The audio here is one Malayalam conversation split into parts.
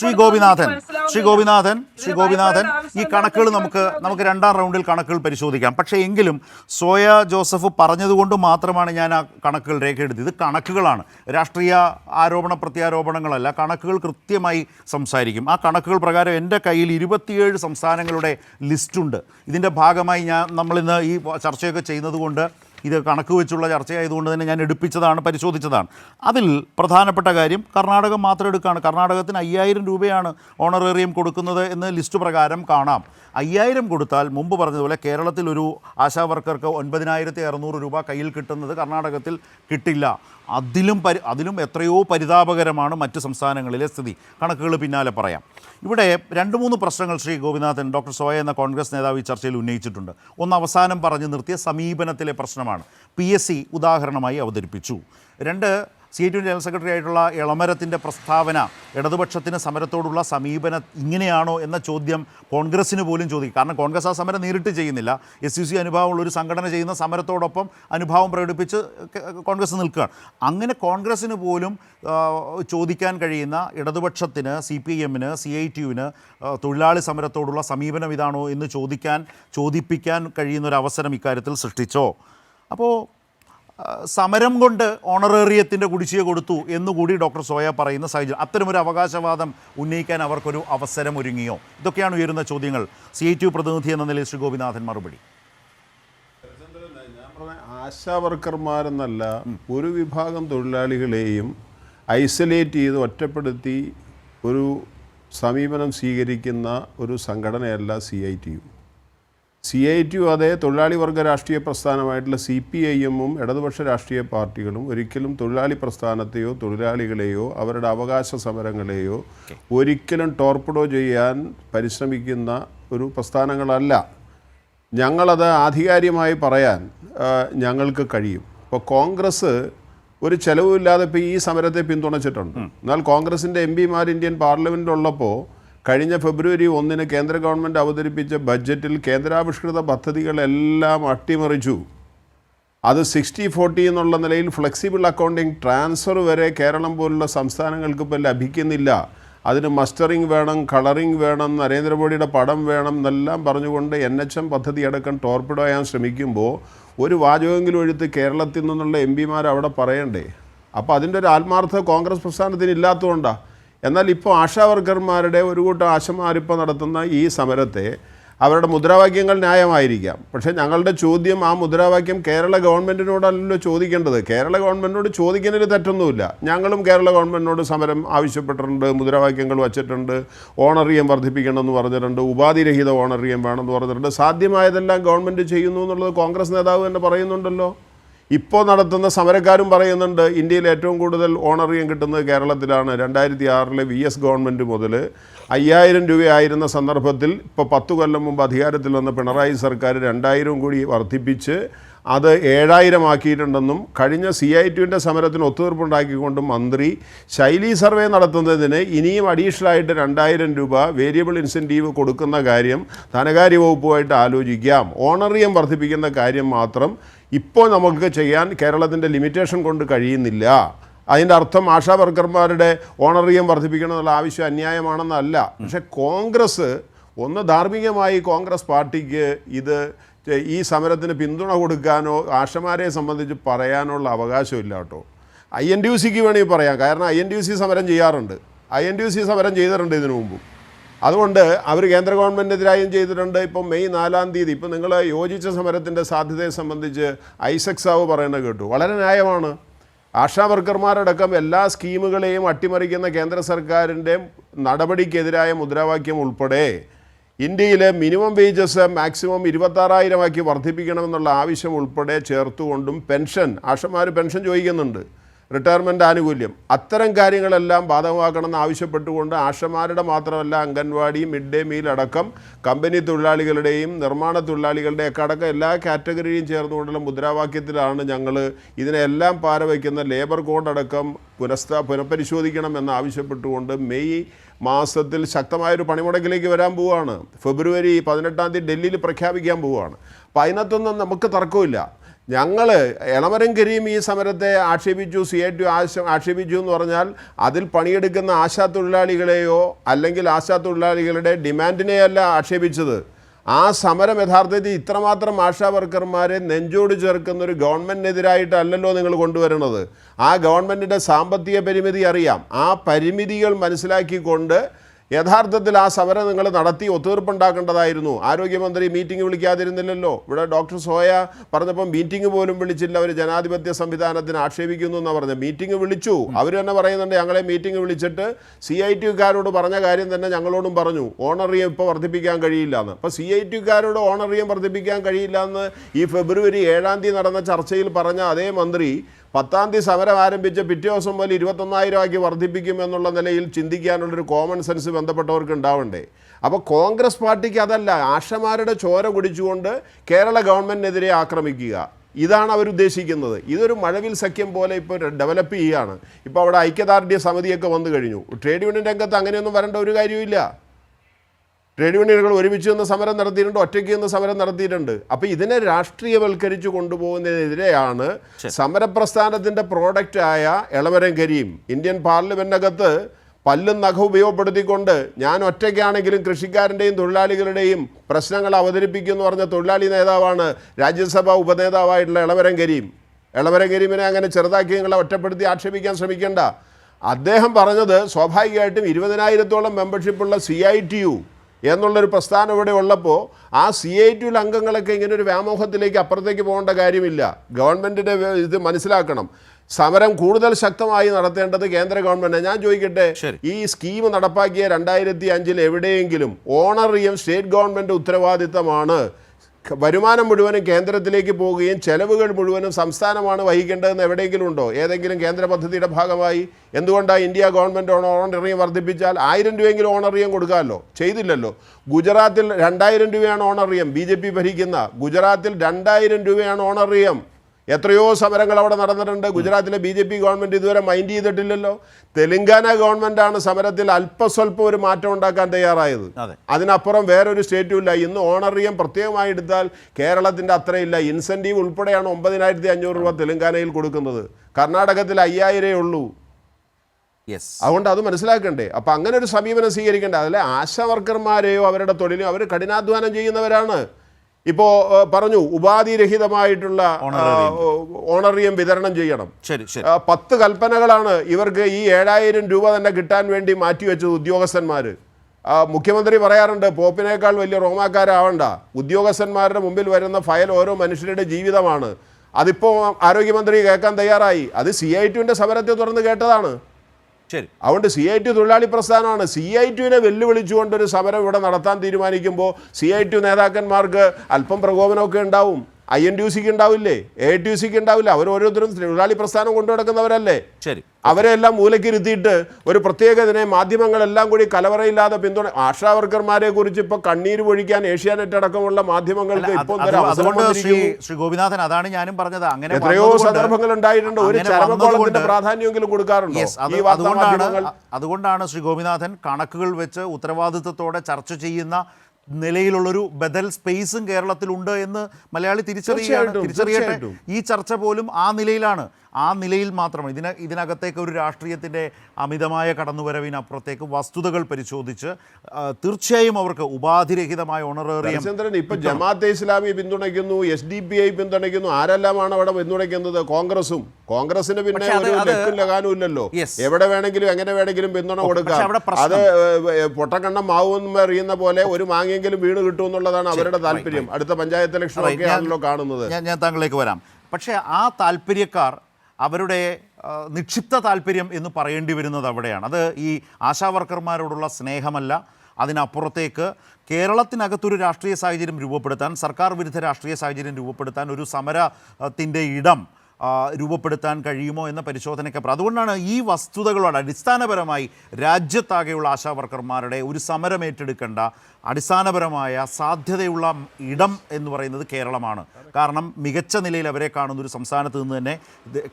ശ്രീ ഗോപിനാഥൻ ശ്രീ ഗോപിനാഥൻ ശ്രീ ഗോപിനാഥൻ ഈ കണക്കുകൾ നമുക്ക് നമുക്ക് രണ്ടാം റൗണ്ടിൽ കണക്കുകൾ പരിശോധിക്കാം. പക്ഷേ എങ്കിലും സോയ ജോസഫ് പറഞ്ഞതുകൊണ്ട് മാത്രമാണ് ഞാൻ ആ കണക്കുകൾ രേഖയെടുത്തത് ഇത് കണക്കുകളാണ്. രാഷ്ട്രീയ ആരോപണ പ്രത്യാരോപണങ്ങളല്ല. കണക്കുകൾ കൃത്യമായി സംസാരിക്കും. ആ കണക്കുകൾ പ്രകാരം എന്റെ കയ്യിൽ ഇരുപത്തിയേഴ് സംസ്ഥാനങ്ങളുടെ ലിസ്റ്റുണ്ട്. ഇതിന്റെ ഭാഗമായി ഞാൻ നമ്മളിന്ന് ഈ ചർച്ചയൊക്കെ ചെയ്യുന്നത് കൊണ്ട് ഇത് കണക്ക് വെച്ചുള്ള ചർച്ചയായതുകൊണ്ട് തന്നെ ഞാൻ എടുപ്പിച്ചതാണ് പരിശോധിച്ചതാണ്. അതിൽ പ്രധാനപ്പെട്ട കാര്യം കർണാടകം മാത്രം എടുക്കുകയാണ്. കർണാടകത്തിന് അയ്യായിരം രൂപയാണ് ഓണറേറിയം കൊടുക്കുന്നത് എന്ന് ലിസ്റ്റ് പ്രകാരം കാണാം. അയ്യായിരം കൊടുത്താൽ മുമ്പ് പറഞ്ഞതുപോലെ കേരളത്തിൽ ഒരു ആശാ വർക്കർക്ക് ഒൻപതിനായിരത്തി അറുന്നൂറ് രൂപ കയ്യിൽ കിട്ടുന്നത് കർണാടകത്തിൽ കിട്ടില്ല. അതിലും പരി അതിലും എത്രയോ പരിതാപകരമാണ് മറ്റ് സംസ്ഥാനങ്ങളിലെ സ്ഥിതി. കണക്കുകൾ പിന്നാലെ പറയാം. ഇവിടെ രണ്ട് മൂന്ന് പ്രശ്നങ്ങൾ ശ്രീ ഗോപിനാഥൻ ഡോക്ടർ സോയ എന്ന കോൺഗ്രസ് നേതാവ് ഈ ചർച്ചയിൽ ഉന്നയിച്ചിട്ടുണ്ട്. ഒന്ന് അവസാനം പറഞ്ഞു നിർത്തിയ സമീപനത്തിലെ പ്രശ്നമാണ്. പി എസ് സി ഉദാഹരണമായി അവതരിപ്പിച്ചു. രണ്ട് സി ടി ജനറൽ സെക്രട്ടറി ആയിട്ടുള്ള ഇളമരത്തിന്റെ പ്രസ്താവന ഇടതുപക്ഷത്തിന് സമരത്തോടുള്ള സമീപനം ഇങ്ങനെയാണോ എന്ന ചോദ്യം കോൺഗ്രസ്സിന് പോലും ചോദിക്കും. കാരണം കോൺഗ്രസ് ആ സമരം നേരിട്ട് ചെയ്യുന്നില്ല. എസ് യു സി അനുഭാവമുള്ള ഒരു സംഘടന ചെയ്യുന്ന സമരത്തോടൊപ്പം അനുഭാവം പ്രകടിപ്പിച്ച് കോൺഗ്രസ് നിൽക്കുകയാണ്. അങ്ങനെ കോൺഗ്രസ്സിന് പോലും ചോദിക്കാൻ കഴിയുന്ന ഇടതുപക്ഷത്തിന് സി പി എമ്മിന് സി ഐ ടി യുവിന് തൊഴിലാളി സമരത്തോടുള്ള സമീപനം ഇതാണോ എന്ന് ചോദിക്കാൻ ചോദിപ്പിക്കാൻ കഴിയുന്ന ഒരു അവസരം ഇക്കാര്യത്തിൽ സൃഷ്ടിച്ചോ? അപ്പോൾ സമരം കൊണ്ട് ഓണറേറിയത്തിന്റെ കുടിശ്ശിക കൊടുത്തു എന്നുകൂടി ഡോക്ടർ സോയ പറയുന്ന സാഹചര്യം. അത്തരമൊരു അവകാശവാദം ഉന്നയിക്കാൻ അവർക്കൊരു അവസരം ഒരുങ്ങിയോ? ഇതൊക്കെയാണ് ഉയരുന്ന ചോദ്യങ്ങൾ. സി ഐ ടി പ്രതിനിധി എന്ന നിലയിൽ ശ്രീ ഗോപിനാഥൻ മറുപടി. ആശാ വർക്കർമാരെന്നല്ല ഒരു വിഭാഗം തൊഴിലാളികളെയും ഐസൊലേറ്റ് ചെയ്ത് ഒറ്റപ്പെടുത്തി ഒരു സമീപനം സ്വീകരിക്കുന്ന ഒരു സംഘടനയല്ല C I T U. C I T U അതേ തൊഴിലാളി വർഗ രാഷ്ട്രീയ പ്രസ്ഥാനമായിട്ടുള്ള സി പി ഐ എമ്മും ഇടതുപക്ഷ രാഷ്ട്രീയ പാർട്ടികളും ഒരിക്കലും തൊഴിലാളി പ്രസ്ഥാനത്തെയോ തൊഴിലാളികളെയോ അവരുടെ അവകാശ സമരങ്ങളെയോ ഒരിക്കലും ടോർപ്പിഡോ ചെയ്യാൻ പരിശ്രമിക്കുന്ന ഒരു പ്രസ്ഥാനങ്ങളല്ല. ഞങ്ങളത് ആധികാരികമായി പറയാൻ ഞങ്ങൾക്ക് കഴിയും. ഇപ്പോൾ കോൺഗ്രസ് ഒരു ചെലവുമില്ലാതെ ഇപ്പോൾ ഈ സമരത്തെ പിന്തുണച്ചിട്ടുണ്ട്. എന്നാൽ കോൺഗ്രസിന്റെ എം പിമാർ ഇന്ത്യൻ പാർലമെന്റിലുള്ളപ്പോൾ കഴിഞ്ഞ ഫെബ്രുവരി ഒന്നിന് കേന്ദ്ര ഗവൺമെന്റ് അവതരിപ്പിച്ച ബഡ്ജറ്റിൽ കേന്ദ്രാവിഷ്കൃത പദ്ധതികളെല്ലാം അട്ടിമറിച്ചു. അത് സിക്സ്റ്റി ഫോർട്ടി എന്നുള്ള നിലയിൽ ഫ്ലെക്സിബിൾ അക്കൗണ്ടിങ് ട്രാൻസ്ഫർ വരെ കേരളം പോലുള്ള സംസ്ഥാനങ്ങൾക്ക് ഇപ്പോൾ ലഭിക്കുന്നില്ല. അതിന് മസ്റ്ററിംഗ് വേണം കളറിംഗ് വേണം നരേന്ദ്രമോദിയുടെ പടം വേണം എന്നെല്ലാം പറഞ്ഞുകൊണ്ട് എൻ എച്ച് എം പദ്ധതി അടക്കം ടോർപ്പിഡോ ചെയ്യാൻ ശ്രമിക്കുമ്പോൾ ഒരു വാചകമെങ്കിലും എഴുത്ത് കേരളത്തിൽ നിന്നുള്ള എം പിമാർ അവിടെ പറയണ്ടേ? അപ്പോൾ അതിന്റെ ഒരു ആത്മാർത്ഥ കോൺഗ്രസ് പ്രസ്ഥാനത്തിന് ഇല്ലാത്തതുകൊണ്ടാണ് എന്നാൽ ഇപ്പോൾ ആശാ വർക്കർമാരുടെ ഒരു കൂട്ടം ആശമാരിപ്പോൾ നടത്തുന്ന ഈ സമരത്തെ അവരുടെ മുദ്രാവാക്യങ്ങൾ ന്യായമായിരിക്കാം. പക്ഷേ ഞങ്ങളുടെ ചോദ്യം ആ മുദ്രാവാക്യം കേരള ഗവൺമെന്റിനോടല്ലല്ലോ ചോദിക്കേണ്ടത്. കേരള ഗവൺമെന്റിനോട് ചോദിക്കുന്നതിൽ തെറ്റൊന്നുമില്ല. ഞങ്ങളും കേരള ഗവൺമെന്റിനോട് സമരം ആവശ്യപ്പെട്ടിട്ടുണ്ട് മുദ്രാവാക്യങ്ങൾ വച്ചിട്ടുണ്ട് ഓണറിയം വർദ്ധിപ്പിക്കണമെന്ന് പറഞ്ഞിട്ടുണ്ട് ഉപാധിരഹിത ഓണറിയം വേണമെന്ന് പറഞ്ഞിട്ടുണ്ട്. സാധ്യമായതെല്ലാം ഗവൺമെന്റ് ചെയ്യുന്നു എന്നുള്ളത് കോൺഗ്രസ് നേതാവ് തന്നെ പറയുന്നുണ്ടല്ലോ. ഇപ്പോൾ നടത്തുന്ന സമരക്കാരും പറയുന്നുണ്ട് ഇന്ത്യയിൽ ഏറ്റവും കൂടുതൽ ഓണറിയം കിട്ടുന്നത് കേരളത്തിലാണ്. രണ്ടായിരത്തി ആറിലെ വി എസ് ഗവൺമെന്റ് മുതൽ അയ്യായിരം രൂപയായിരുന്ന സന്ദർഭത്തിൽ ഇപ്പോൾ പത്തു കൊല്ലം മുമ്പ് അധികാരത്തിൽ വന്ന പിണറായി സർക്കാർ രണ്ടായിരം കൂടി വർദ്ധിപ്പിച്ച് അത് ഏഴായിരം ആക്കിയിട്ടുണ്ടെന്നും കഴിഞ്ഞ സി ഐ ടുവിന്റെ സമരത്തിന് ഒത്തുതീർപ്പുണ്ടാക്കിക്കൊണ്ട് മന്ത്രി ശൈലി സർവേ നടത്തുന്നതിന് ഇനിയും അഡീഷണലായിട്ട് രണ്ടായിരം രൂപ വേരിയബിൾ ഇൻസെന്റീവ് കൊടുക്കുന്ന കാര്യം ധനകാര്യ വകുപ്പുമായിട്ട് ആലോചിക്കാം. ഓണറിയം വർദ്ധിപ്പിക്കുന്ന കാര്യം മാത്രം ഇപ്പോൾ നമുക്ക് ചെയ്യാൻ കേരളത്തിന്റെ ലിമിറ്റേഷൻ കൊണ്ട് കഴിയുന്നില്ല. അതിന്റെ അർത്ഥം ആശാ വർക്കർമാരുടെ ഓണറിയം വർദ്ധിപ്പിക്കണം എന്നുള്ള ആവശ്യം അന്യായമാണെന്നല്ല. പക്ഷേ കോൺഗ്രസ് ഒന്ന് ധാർമ്മികമായി കോൺഗ്രസ് പാർട്ടിക്ക് ഇത് ഈ സമരത്തിന് പിന്തുണ കൊടുക്കാനോ ആഷമാരെ സംബന്ധിച്ച് പറയാനുള്ള അവകാശമില്ല കേട്ടോ. ഐ എൻ ഡി യു സിക്ക് വേണമെങ്കിൽ പറയാം. കാരണം I N D U C സമരം ചെയ്യാറുണ്ട്. I N D U C സമരം ചെയ്തിട്ടുണ്ട് ഇതിനു മുമ്പും. അതുകൊണ്ട് അവർ കേന്ദ്ര ഗവൺമെന്റിനെതിരായും ചെയ്തിട്ടുണ്ട്. ഇപ്പം മെയ് നാലാം തീയതി ഇപ്പം നിങ്ങൾ യോജിച്ച സമരത്തിന്റെ സാധ്യതയെ സംബന്ധിച്ച് ഐസക് സാവ് പറയുന്നത് കേട്ടു. വളരെ ന്യായമാണ്. ആശാ വർക്കർമാരടക്കം എല്ലാ സ്കീമുകളെയും അട്ടിമറിക്കുന്ന കേന്ദ്ര സർക്കാരിന്റെ നടപടിക്കെതിരായ മുദ്രാവാക്യം ഉൾപ്പെടെ ഇന്ത്യയിലെ മിനിമം വേജസ് മാക്സിമം ഇരുപത്താറായിരമാക്കി വർദ്ധിപ്പിക്കണമെന്നുള്ള ആവശ്യം ഉൾപ്പെടെ ചേർത്തുകൊണ്ടും പെൻഷൻ ആഷന്മാർ പെൻഷൻ ചോദിക്കുന്നുണ്ട്. റിട്ടയർമെന്റ് ആനുകൂല്യം. അത്തരം കാര്യങ്ങളെല്ലാം ബാധകമാക്കണമെന്ന് ആവശ്യപ്പെട്ടുകൊണ്ട് ആശമാരുടെ മാത്രമല്ല അംഗൻവാടി മിഡ് ഡേ മീൽ അടക്കം കമ്പനി തൊഴിലാളികളുടെയും നിർമ്മാണ തൊഴിലാളികളുടെയൊക്കെ അടക്കം എല്ലാ കാറ്റഗറിയും ചേർന്നുകൊണ്ടുള്ള മുദ്രാവാക്യത്തിലാണ് ഞങ്ങൾ ഇതിനെല്ലാം പാരവയ്ക്കുന്ന ലേബർ കോഡ് അടക്കം പുനഃസ്ഥാ പുനഃപരിശോധിക്കണം എന്ന് ആവശ്യപ്പെട്ടുകൊണ്ട് മെയ് മാസത്തിൽ ശക്തമായൊരു പണിമുടക്കിലേക്ക് വരാൻ പോവുകയാണ് ഫെബ്രുവരി പതിനെട്ടാം തീയതി ഡൽഹിയിൽ പ്രഖ്യാപിക്കാൻ പോവുകയാണ് അപ്പോൾ അതിനകത്തൊന്നും നമുക്ക് തർക്കമില്ല ഞങ്ങൾ എളമരം കരീം ഈ സമരത്തെ ആക്ഷേപിച്ചു സി ഐ ടി ആക്ഷേപിച്ചു എന്ന് പറഞ്ഞാൽ അതിൽ പണിയെടുക്കുന്ന ആശാ തൊഴിലാളികളെയോ അല്ലെങ്കിൽ ആശാ തൊഴിലാളികളുടെ ഡിമാൻഡിനെയല്ല ആക്ഷേപിച്ചത്. ആ സമരം യഥാർത്ഥത്തിൽ ഇത്രമാത്രം ആശാ വർക്കർമാരെ നെഞ്ചോട് ചേർക്കുന്ന ഒരു ഗവൺമെന്റിനെതിരായിട്ടല്ലല്ലോ നിങ്ങൾ കൊണ്ടുവരുന്നത്. ആ ഗവൺമെന്റിന്റെ സാമ്പത്തിക പരിമിതി അറിയാം. ആ പരിമിതികൾ മനസ്സിലാക്കിക്കൊണ്ട് യഥാർത്ഥത്തിൽ ആ സമരം നിങ്ങൾ നടത്തി ഒത്തുതീർപ്പുണ്ടാക്കേണ്ടതായിരുന്നു. ആരോഗ്യമന്ത്രി മീറ്റിംഗ് വിളിക്കാതിരുന്നില്ലല്ലോ. ഇവിടെ ഡോക്ടർ സോയ പറഞ്ഞപ്പം മീറ്റിംഗ് പോലും വിളിച്ചില്ല. അവർ ജനാധിപത്യ സംവിധാനത്തിന് ആക്ഷേപിക്കുന്നു എന്നാണ് പറഞ്ഞത്. മീറ്റിംഗ് വിളിച്ചു. അവർ തന്നെ പറയുന്നുണ്ട് ഞങ്ങളെ മീറ്റിംഗ് വിളിച്ചിട്ട് സി ഐ ടിക്കാരോട് പറഞ്ഞ കാര്യം തന്നെ ഞങ്ങളോടും പറഞ്ഞു. ഓണറിയം ഇപ്പോൾ വർദ്ധിപ്പിക്കാൻ കഴിയില്ല എന്ന്. അപ്പോൾ സി ഐ ടിക്കാരോട് ഓണറിയം വർദ്ധിപ്പിക്കാൻ കഴിയില്ല എന്ന് ഈ ഫെബ്രുവരി ഏഴാം തീയതി നടന്ന ചർച്ചയിൽ പറഞ്ഞ അതേ മന്ത്രി പത്താം തീയതി സമരം ആരംഭിച്ച പിറ്റേ ദിവസം മുതൽ ഇരുപത്തൊന്നായിരം ആക്കി വർദ്ധിപ്പിക്കും എന്നുള്ള നിലയിൽ ചിന്തിക്കാനുള്ളൊരു കോമൺ സെൻസ് ബന്ധപ്പെട്ടവർക്ക് ഉണ്ടാവണ്ടേ. അപ്പോൾ കോൺഗ്രസ് പാർട്ടിക്ക് അതല്ല ആഷമാരുടെ ചോര കുടിച്ചുകൊണ്ട് കേരള ഗവൺമെന്റിനെതിരെ ആക്രമിക്കുക. ഇതാണ് അവരുദ്ദേശിക്കുന്നത്. ഇതൊരു മഴവിൽ സഖ്യം പോലെ ഇപ്പോൾ ഡെവലപ്പ് ചെയ്യുകയാണ് ഇപ്പോൾ അവിടെ ഐക്യദാർഢ്യ സമിതിയൊക്കെ വന്നു കഴിഞ്ഞു. ട്രേഡ് യൂണിയൻ രംഗത്ത് അങ്ങനെയൊന്നും വരേണ്ട ഒരു കാര്യമില്ല ട്രേഡ് യൂണിയനുകൾ ഒരുമിച്ച് നിന്ന് സമരം നടത്തിയിട്ടുണ്ട് ഒറ്റയ്ക്ക് നിന്ന് സമരം നടത്തിയിട്ടുണ്ട്. അപ്പോൾ ഇതിനെ രാഷ്ട്രീയവൽക്കരിച്ച് കൊണ്ടുപോകുന്നതിനെതിരെയാണ് സമരപ്രസ്ഥാനത്തിന്റെ പ്രോഡക്റ്റായ എളവരം കരീം ഇന്ത്യൻ പാർലമെന്റിനകത്ത് പല്ലും നഖം ഉപയോഗപ്പെടുത്തിക്കൊണ്ട് ഞാൻ ഒറ്റയ്ക്കാണെങ്കിലും കൃഷിക്കാരന്റെയും തൊഴിലാളികളുടെയും പ്രശ്നങ്ങൾ അവതരിപ്പിക്കുമെന്ന് പറഞ്ഞ തൊഴിലാളി നേതാവാണ് രാജ്യസഭാ ഉപനേതാവായിട്ടുള്ള എളവരം കരീം എളവരം കരീമിനെ അങ്ങനെ ചെറുതാക്കി നിങ്ങളെ ഒറ്റപ്പെടുത്തി ആക്ഷേപിക്കാൻ ശ്രമിക്കേണ്ട. അദ്ദേഹം പറഞ്ഞത് സ്വാഭാവികമായിട്ടും ഇരുപതിനായിരത്തോളം മെമ്പർഷിപ്പുള്ള സി ഐ ടി യു എന്നുള്ളൊരു പ്രസ്ഥാനം ഇവിടെ ഉള്ളപ്പോൾ ആ സി ഐ ടിയിൽ അംഗങ്ങളൊക്കെ ഇങ്ങനെ ഒരു വ്യാമോഹത്തിലേക്ക് അപ്പുറത്തേക്ക് പോകേണ്ട കാര്യമില്ല. ഗവൺമെന്റിന്റെ ഇത് മനസ്സിലാക്കണം. സമരം കൂടുതൽ ശക്തമായി നടത്തേണ്ടത് കേന്ദ്ര ഗവൺമെന്റ് ഞാൻ ചോദിക്കട്ടെ ഈ സ്കീം നടപ്പാക്കിയ രണ്ടായിരത്തി അഞ്ചിൽ എവിടെയെങ്കിലും ഓണറിയം സ്റ്റേറ്റ് ഗവൺമെന്റ് ഉത്തരവാദിത്തമാണ്. വരുമാനം മുഴുവനും കേന്ദ്രത്തിലേക്ക് പോവുകയും ചെലവുകൾ മുഴുവനും സംസ്ഥാനമാണ് വഹിക്കേണ്ടതെന്ന് എവിടെയെങ്കിലും ഉണ്ടോ? ഏതെങ്കിലും കേന്ദ്ര പദ്ധതിയുടെ ഭാഗമായി? എന്തുകൊണ്ടാണ് ഇന്ത്യ ഗവൺമെന്റ് ഓണറിയം വർദ്ധിപ്പിച്ചാൽ ആയിരം രൂപയെങ്കിലും ഓണറിയം കൊടുക്കാമല്ലോ? ചെയ്തില്ലല്ലോ. ഗുജറാത്തിൽ രണ്ടായിരം രൂപയാണ് ഓണറിയം ബി ഭരിക്കുന്ന ഗുജറാത്തിൽ രണ്ടായിരം രൂപയാണ് ഓണറിയം എത്രയോ സമരങ്ങൾ അവിടെ നടന്നിട്ടുണ്ട്. ഗുജറാത്തിലെ ബി ജെ പി ഗവൺമെന്റ് ഇതുവരെ മൈൻഡ് ചെയ്തിട്ടില്ലല്ലോ. തെലങ്കാന ഗവൺമെന്റാണ് സമരത്തിൽ അല്പസ്വല്പം ഒരു മാറ്റം ഉണ്ടാക്കാൻ തയ്യാറായത്. അതിനപ്പുറം വേറൊരു സ്റ്റേറ്റും ഇല്ല. ഇന്ന് ഓണറിയം പ്രത്യേകമായി എടുത്താൽ കേരളത്തിന്റെ അത്രയില്ല ഇൻസെന്റീവ് ഉൾപ്പെടെയാണ് ഒമ്പതിനായിരത്തി അഞ്ഞൂറ് രൂപ തെലങ്കാനയിൽ കൊടുക്കുന്നത്. കർണാടകത്തിൽ അയ്യായിരേ ഉള്ളൂ. അതുകൊണ്ട് അത് മനസ്സിലാക്കണ്ടേ. അപ്പം അങ്ങനെ ഒരു സമീപനം സ്വീകരിക്കേണ്ട. അതിലെ ആശാ വർക്കർമാരെയോ അവരുടെ തൊഴിലും അവർ കഠിനാധ്വാനം ചെയ്യുന്നവരാണ്. ഇപ്പോൾ പറഞ്ഞു ഉപാധിരഹിതമായിട്ടുള്ള ഓണറിയം വിതരണം ചെയ്യണം. ശരി പത്ത് കൽപ്പനകളാണ് ഇവർക്ക് ഈ ഏഴായിരം രൂപ തന്നെ കിട്ടാൻ വേണ്ടി മാറ്റിവെച്ചത് ഉദ്യോഗസ്ഥന്മാര്. മുഖ്യമന്ത്രി പറയാറുണ്ട് പോപ്പിനേക്കാൾ വലിയ റോമാക്കാരാവണ്ട. ഉദ്യോഗസ്ഥന്മാരുടെ മുമ്പിൽ വരുന്ന ഫയൽ ഓരോ മനുഷ്യരുടെ ജീവിതമാണ്. അതിപ്പോൾ ആരോഗ്യമന്ത്രി കേൾക്കാൻ തയ്യാറായി. അത് സി ഐ ടുവിന്റെ സമരത്തെ തുറന്ന് കേട്ടതാണ്. അതുകൊണ്ട് സി ഐ ടി തൊഴിലാളി പ്രസ്ഥാനമാണ്. സി ഐ ടിനെ വെല്ലുവിളിച്ചുകൊണ്ട് ഒരു സമരം ഇവിടെ നടത്താൻ തീരുമാനിക്കുമ്പോൾ സി ഐ ടി നേതാക്കന്മാർക്ക് അല്പം പ്രകോപനമൊക്കെ ഉണ്ടാവും. ഐ എൻ ടി യു സിക്ക് ഉണ്ടാവില്ലേ? എ ടി യു സിക്ക് ഉണ്ടാവില്ല? അവർ ഓരോരുത്തരും തൊഴിലാളി പ്രസ്ഥാനം കൊണ്ടു നടക്കുന്നവരല്ലേ? ശരി. അവരെല്ലാം മൂലക്കിരുത്തിയിട്ട് ഒരു പ്രത്യേക ഇതിനെ മാധ്യമങ്ങളെല്ലാം കൂടി കലവറയില്ലാതെ പിന്തുണ ആശാ വർക്കർമാരെ കുറിച്ച് ഇപ്പൊ കണ്ണീര് പൊഴിക്കാൻ ഏഷ്യാനെറ്റ് അടക്കമുള്ള മാധ്യമങ്ങൾക്ക് ഇപ്പൊ ശ്രീ. ഗോപിനാഥൻ അതാണ് ഞാനും പറഞ്ഞത്. അങ്ങനെ എത്രയോ സന്ദർഭങ്ങൾ ഉണ്ടായിട്ടുണ്ട്. ഒരു ചരമകോളത്തിന്റെ പ്രാധാന്യമെങ്കിലും കൊടുക്കാറുണ്ടോ? അതുകൊണ്ടാണ് ശ്രീ ഗോപിനാഥൻ കണക്കുകൾ വെച്ച് ഉത്തരവാദിത്വത്തോടെ ചർച്ച ചെയ്യുന്ന നിലയിലുള്ളൊരു ബദൽ സ്പേസും കേരളത്തിലുണ്ട് എന്ന് മലയാളി തിരിച്ചറിയാണ് തിരിച്ചറിയട്ടെ. ഈ ചർച്ച പോലും ആ നിലയിലാണ്. ആ നിലയിൽ മാത്രമാണ്. ഇതിന ഇതിനകത്തേക്ക് ഒരു രാഷ്ട്രീയത്തിന്റെ അമിതമായ കടന്നുവരവിനപ്പുറത്തേക്ക് വസ്തുതകൾ പരിശോധിച്ച് തീർച്ചയായും അവർക്ക് ഉപാധിരഹിതമായ ഓണറേറിയം ഹരിചന്ദ്രൻ ഇപ്പൊ ജമാഅത്തെ ഇസ്ലാമി പിന്തുണയ്ക്കുന്നു എസ് ഡി പി ഐ പിന്തുണയ്ക്കുന്നു ആരെല്ലാമാണ് അവിടെ പിന്തുണയ്ക്കുന്നത്? കോൺഗ്രസും. കോൺഗ്രസിന് പിന്നെ ഒരു ലക്കും ഇല്ലല്ലോ. എവിടെ വേണമെങ്കിലും എങ്ങനെ വേണമെങ്കിലും പിന്തുണ കൊടുക്കാം. അത് പൊട്ടക്കണ്ണം മാവും എറിയുന്ന പോലെ ഒരു മാങ്ങെങ്കിലും വീണ് കിട്ടും എന്നുള്ളതാണ് അവരുടെ താല്പര്യം. അടുത്ത പഞ്ചായത്ത് ഇലക്ഷൻ. ഒക്കെ ആണല്ലോ കാണുന്നത്. ഞാൻ ഞാൻ താങ്കളിലേക്ക് വരാം. പക്ഷേ ആ താല്പര്യക്കാർ അവരുടെ നിക്ഷിപ്ത താല്പര്യം എന്ന് പറയേണ്ടി വരുന്നത് അവിടെയാണ്. അത് ഈ ആശാവർക്കർമാരോടുള്ള സ്നേഹമല്ല. അതിനപ്പുറത്തേക്ക് കേരളത്തിനകത്തൊരു രാഷ്ട്രീയ സാഹചര്യം രൂപപ്പെടുത്താൻ സർക്കാർ വിരുദ്ധ രാഷ്ട്രീയ സാഹചര്യം രൂപപ്പെടുത്താൻ ഒരു സമരത്തിന്റെ ഇടം രൂപപ്പെടുത്താൻ കഴിയുമോ എന്ന പരിശോധനയ്ക്കപ്പുറം. അതുകൊണ്ടാണ് ഈ വസ്തുതകളോട് അടിസ്ഥാനപരമായി രാജ്യത്താകെയുള്ള ആശാ വർക്കർമാരുടെ ഒരു സമരം ഏറ്റെടുക്കേണ്ട അടിസ്ഥാനപരമായ സാധ്യതയുള്ള ഇടം എന്ന് പറയുന്നത് കേരളമാണ്. കാരണം മികച്ച നിലയിൽ അവരെ കാണുന്ന ഒരു സംസ്ഥാനത്ത് നിന്ന് തന്നെ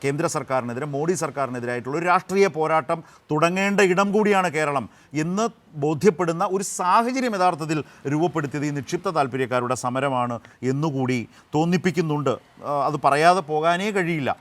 കേന്ദ്ര സർക്കാരിനെതിരെ മോഡി സർക്കാരിനെതിരായിട്ടുള്ള ഒരു രാഷ്ട്രീയ പോരാട്ടം തുടങ്ങേണ്ട ഇടം കൂടിയാണ് കേരളം. എന്ന് ബോധ്യപ്പെടുന്ന ഒരു സാഹചര്യം യഥാർത്ഥത്തിൽ രൂപപ്പെടുത്തിയത് ഈ നിക്ഷിപ്ത താല്പര്യക്കാരുടെ സമരമാണ് എന്നുകൂടി തോന്നിപ്പിക്കുന്നുണ്ട്. അത് പറയാതെ പോകാനേ കഴിയില്ല.